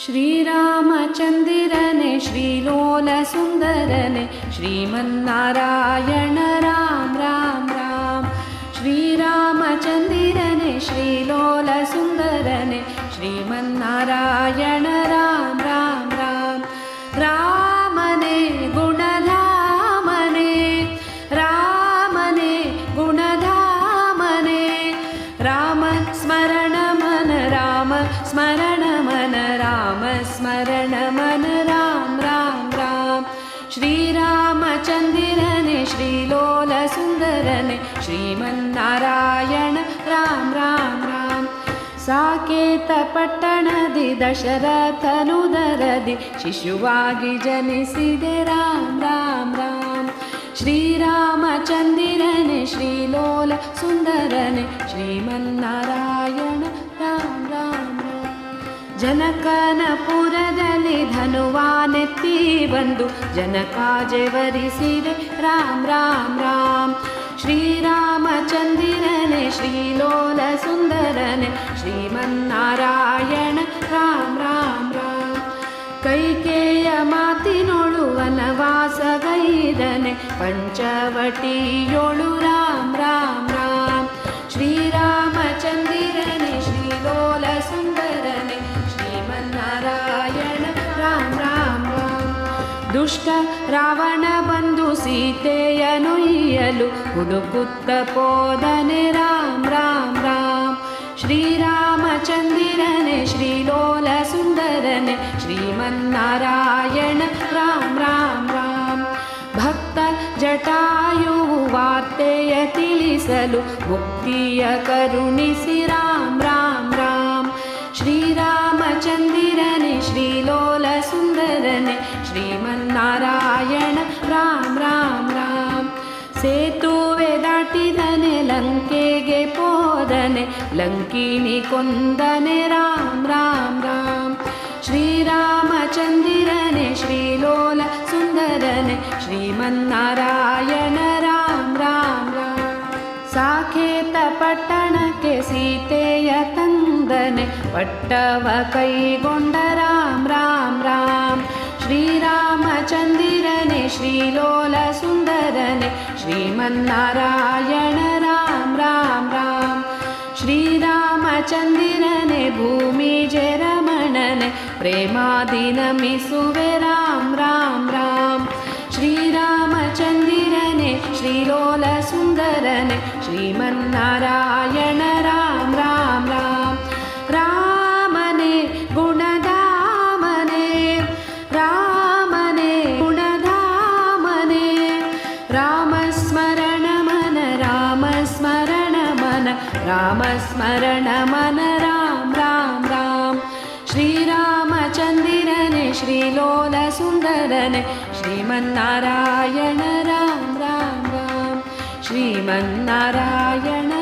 श्रीरामचन्दिरने श्रीलोलसुन्दरने श्रीमन्नारायण राम राम राम। श्रीरामचन्दिरने श्रीलोलसुन्दरने श्रीमन्नारायण स्मरण मन राम स्मरण मन राम स्मरण मन राम राम राम। श्रीरामचन्द्रने श्रीलोलसुन्दरने श्रीमन्नारायण राम राम राम। साकेतपट्टणदि दशरथनुदरदि शिशुवागि जनसि राम राम राम। श्रीरामचन्दरनि श्री लोल सुन्दरन ಜನಕನಪುರದಲ್ಲಿ ಧನುವಾನೆತ್ತಿ ಬಂದು ಜನಕ ಜವರಿಸಿದೆ ರಾಮ್ ರಾಮ್ ರಾಮ್. ಶ್ರೀರಾಮಚಂದಿರನೆ ಶ್ರೀಲೋಲ ಸುಂದರನೆ ಶ್ರೀಮನ್ನಾರಾಯಣ. ರಾಮ್ ರಾಮ್ ರಾಮ್. ಕೈಕೇಯ ಮಾತಿನೊಳು ವನವಾಸಗೈದನೆ ಪಂಚವಟಿಯೊಳು ರಾಮ್ ರಾಮ್ ರಾಮ್. ಶ್ರೀರಾಮಚಂದಿರನೆ ದುಷ್ಟ ರಾವಣ ಬಂದು ಸೀತೆಯನುಯ್ಯಲು ಹುಡುಕುತ್ತ ಪೋದನೆ ರಾಮ್ ರಾಮ್ ರಾಮ್ ಶ್ರೀರಾಮಚಂದಿರನೆ ಶ್ರೀಲೋಲ ಸುಂದರನೆ ಶ್ರೀಮನ್ನಾರಾಯಣ ರಾಮ್ ರಾಮ್ ರಾಮ್ ಭಕ್ತ ಜಟಾಯುವು ವಾರ್ತೆಯ ತಿಳಿಸಲು ಮುಕ್ತಿಯ ಕರುಣಿಸಿ ರಾಮ್ ರಾಮ್ ರಾಮ್ ಶ್ರೀಮನ್ನಾರಾಯಣ ರಾಮ್ ರಾಮ್ ರಾಮ್. ಸೇತುವೆ ದಾಟಿದನೆ, ಲಂಕೆಗೆ ಪೋದನೆ ಲಂಕಿಣಿ ಕೊಂದನೆ, ರಾಮ್ ರಾಮ್ ರಾಮ್. ಶ್ರೀರಾಮಚಂದಿರನೆ, ಶ್ರೀಲೋಲ ಸುಂದರನೆ, ಶ್ರೀಮನ್ನಾರಾಯಣ, ರಾಮ್ ರಾಮ್ ರಾಮ್. ಸಾಕೇತ ಪಟ್ಟಣಕ್ಕೆ ಸೀತೆಯ ತಂದನೆ, ಪಟ್ಟವ ಕೈಗೊಂಡ ರಾಮ್ ರಾಮ್ ರಾಮ್. ಶ್ರೀರಾಮಚಂದಿರನೆ श्रीलोलसुन्दरने श्रीमन्नारायण राम राम राम। श्रीरामचन्दिरने भूमिज रमणन प्रेमादिनमि सुवे राम राम राम। श्रीरामचन्दिरने श्रीलोलसुन्दरने श्रीमन्नारायण राम राम राम। रामस्मरण मन राम राम राम श्रीरामचन्दिरने श्रीलोलसुन्दरने श्रीमन्नारायण राम राम राम श्रीमन्नारायण